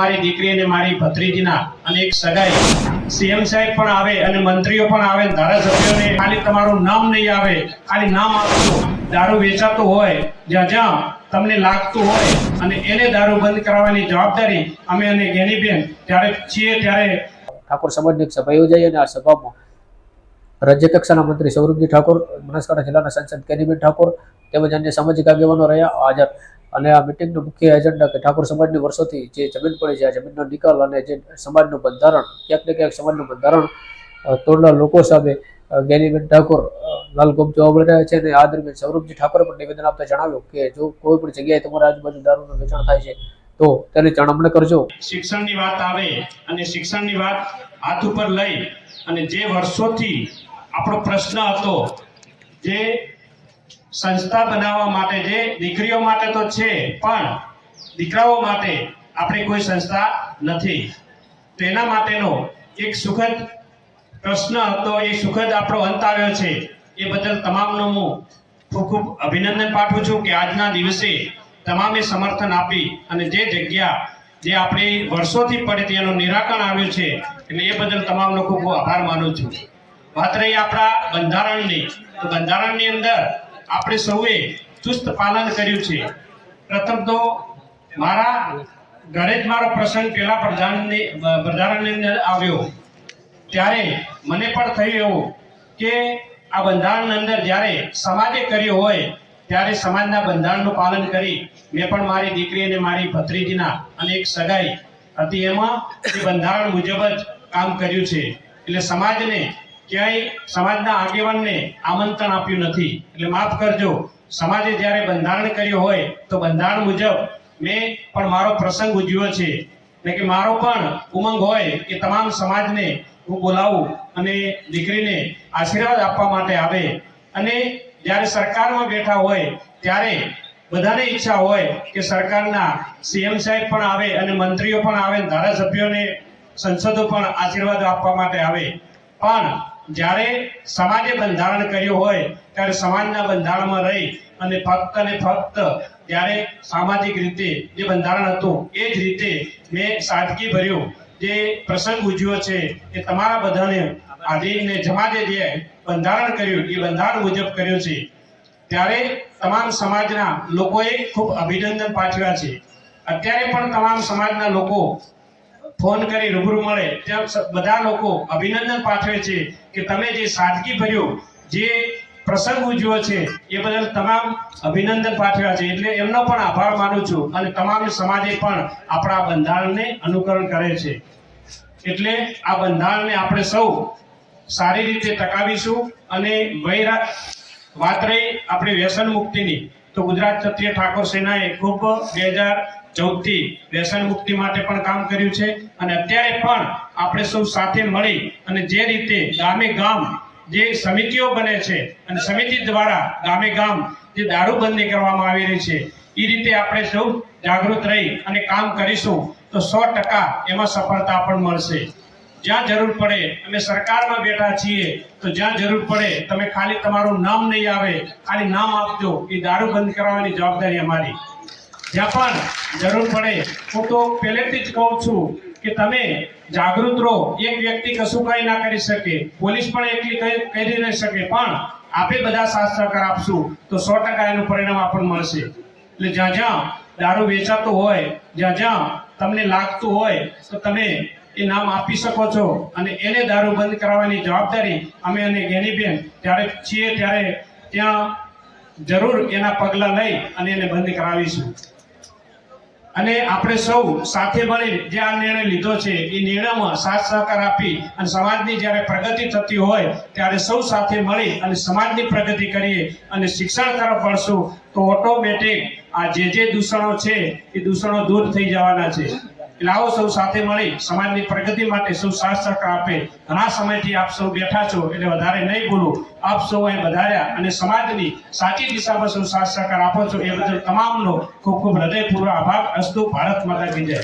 મારી દીકરી અને મારી ભત્રીજીના અને એક સગાઈ. સીએમ સાહેબ પણ આવે અને મંત્રીઓ પણ આવે ધારાસભ્યોને ખાલી તમારું નામ નહીં આવે, ખાલી નામ આપશો દારૂ વેચાતો હોય, જ્યાં જ્યાં તમને લાગતું હોય અને એને દારૂ બંધ કરાવવાની જવાબદારી અમે અને ગેનીબેન ત્યારે છીએ ત્યારે ઠાકોર સમાજની એક સભા યોજાઈ અને આ સભામાં રાજ્ય કક્ષાના મંત્રી સૌરભજી ઠાકોર, બનાસકાંઠા જિલ્લાના સાંસદ કેનીબેન ઠાકોર તેમજ અન્ય સામાજિક આગેવાનો રહ્યા. હાજર અને આ મિટિંગનો મુખ્ય એજન્ડા કે ઠાકોર સમાજની વર્ષોથી જે જમીન પડી છે આ જમીનનો નિકાલ અને જે સમાજનું બંધારણ ક્યાંક ને ક્યાંક સમાજનું બંધારણ તોડના લોકો સામે અ, જ્ઞાનીબેન ઠાકોર લાલ ગોપ જોવા મળી રહ્યા છે અને આ દરમિયાન સૌરભજી ઠાકોરે પણ નિવેદન આપતા જણાવ્યું કે જો કોઈ પણ જગ્યાએ તમારા આજુબાજુ દારૂનું વેચાણ થાય છે તો તેની જાણ કરજો. શિક્ષણની વાત આવે અને શિક્ષણની વાત હાથ ઉપર લઈ અને જે વર્ષોથી આપણો પ્રશ્ન હતો જે સંસ્થા બનાવવા માટે જે દીકરીઓ માટે તો છે, પણ દીકરાઓ માટે આપણે કોઈ સંસ્થા નથી. તેના માટેનો એક સુખદ પ્રશ્ન હતો, એ સુખદ આપણો અંત આવ્યો છે. એ બદલ તમામનો હું ખૂબ ખૂબ અભિનંદન પાઠવું છું કે આજના દિવસે તમામે સમર્થન આપી અને જે જગ્યા જે આપણી વર્ષોથી પડે તેનું નિરાકરણ આવ્યું છે એટલે એ બદલ તમામનો ખૂબ ખૂબ આભાર માનું છું. વાત રહી આપણા બંધારણની. તો બંધારણની અંદર આપણે સૌએ ચુસ્ત પાલન કર્યું છે. પ્રથમ તો મારા ઘરે જ મારો પ્રસંગ પેલા પ્રધાનની બંધારણની અંદર આવ્યો. ત્યારે મને પણ થયું એવું કે આ બંધારણની અંદર જ્યારે સમાજે કર્યું હોય, ત્યારે સમાજના બંધારણનું પાલન કરી મેં પણ મારી દીકરી અને મારી ભત્રીજીના અને એક સગાઈ હતી. એમાં બંધારણ મુજબ જ કામ કર્યું છે. એટલે સમાજને ક્યાંય સમાજના આગેવાનને આમંત્રણ આપ્યું નથી. એટલે માફ કરજો, સમાજે જ્યારે બંધારણ કર્યું હોય તો બંધારણ મુજબ મેં પણ મારો પ્રસંગ ઉજવ્યો છે. એટલે કે મારો પણ ઉમંગ હોય કે તમામ સમાજને હું બોલાવું અને દીકરીને આશીર્વાદ આપવા માટે આવે. અને જ્યારે સરકારમાં બેઠા હોય, ત્યારે બધાને ઈચ્છા હોય કે સરકારના સીએમ સાહેબ પણ આવે અને મંત્રીઓ પણ આવે, ધારાસભ્યોને સંસદો પણ આશીર્વાદ આપવા માટે આવે. પણ જ્યારે સમાજે બંધારણ કર્યું હોય, ત્યારે સમાજના બંધારણમાં રહી અને ફક્ત અને ફક્ત જ્યારે સામાજિક રીતે જે બંધારણ હતું, એ જ રીતે મેં સાદગી ભર્યું જે પ્રસંગ ઉજવ્યો છે, એ તમારા બધાને આધીનને જમાજે જે બંધારણ કર્યું, એ બંધારણ મુજબ કર્યું છે. ત્યારે તમામ સમાજના લોકોએ ખૂબ અભિનંદન પાઠવ્યા છે. અત્યારે પણ તમામ સમાજના લોકો ફોન કરી રૂબરૂ મળે. ત્યાં બધા લોકો અભિનંદન પાઠવે છે કે તમે જે સાદગી ભર્યો, જે પ્રસંગ ઉજવ્યો છે, એ બદલ તમામ અભિનંદન પાઠવ્યા છે. એટલે એમનો પણ આભાર માનું છું અને તમામ સમાજે પણ આપણા બંધારણને અનુકરણ કરે છે. એટલે આ બંધારણને આપણે સૌ સારી રીતે ટકાવીશું અને વૈરા વાત રહી આપણી વ્યસન મુક્તિની. તો ગુજરાત ક્ષત્રિય ઠાકોર સેનાએ ખૂબ બે હજાર ચૌદથી વ્યસન મુક્તિ માટે પણ કામ કર્યું છે. અને અત્યારે પણ આપણે સૌ સાથે મળી અને જે રીતે ગામે ગામ જે સમિતિઓ બને છે અને સમિતિ દ્વારા ગામે ગામ જે દારૂબંધી કરવામાં આવી રહી છે એ રીતે આપણે સૌ જાગૃત રહી અને કામ કરીશું તો સો ટકા એમાં સફળતા પણ મળશે. જ્યાં જરૂર પડે અમે સરકારમાં બેઠા છીએ તો જ્યાં જરૂર પડે તમે ખાલી તમારું નામ નહીં આવે, ખાલી નામ આપજો એ દારૂ બંધ કરાવવાની જવાબદારી અમારી. જ્યાં જરૂર પડે. હું તો પહેલેથી જ કહું છું કે તમે જાગૃત રહો. એક વ્યક્તિ કશું કંઈ ના કરી શકે. પોલીસ પણ કંઈ કરી નહીં શકે. પણ આપે બધા સાથ સહકાર આપશું તો સો ટકા એનું પરિણામ આપણને મળશે. એટલે જ્યાં જ્યાં દારૂ વેચાતો હોય, જ્યાં જ્યાં તમને લાગતું હોય, તો તમે એ નામ આપી શકો છો. અને એને દારૂ બંધ કરાવવાની જવાબદારી અમે અને ગેનીબેન ત્યારે છીએ ત્યારે ત્યાં જરૂર એના પગલાં લઈ અને એને બંધ કરાવીશું. અને આપણે સૌ સાથે મળી જે આ નિર્ણય લીધો છે, એ નિર્ણયમાં સાથ સહકાર આપી અને સમાજની જ્યારે પ્રગતિ થતી હોય, ત્યારે સૌ સાથે મળી અને સમાજની પ્રગતિ કરીએ અને શિક્ષણ તરફ વળશું, તો ઓટોમેટિક આ જે જે દૂષણો છે, એ દૂષણો દૂર થઈ જવાના છે. એટલે આવો સૌ સાથે મળી, સમાજની પ્રગતિ માટે સૌ સાથ આપે. ઘણા સમયથી આપ સૌ બેઠા છો, એટલે વધારે નહીં બોલું. આપ સૌ અહીં વધાર્યા અને સમાજની સાચી દિશામાં સૌ સાથ આપો છો, એ બદલ તમામનો ખૂબ ખૂબ હૃદયપૂર્વક આભાર. અસ્તુ ભારત માતા કી જય.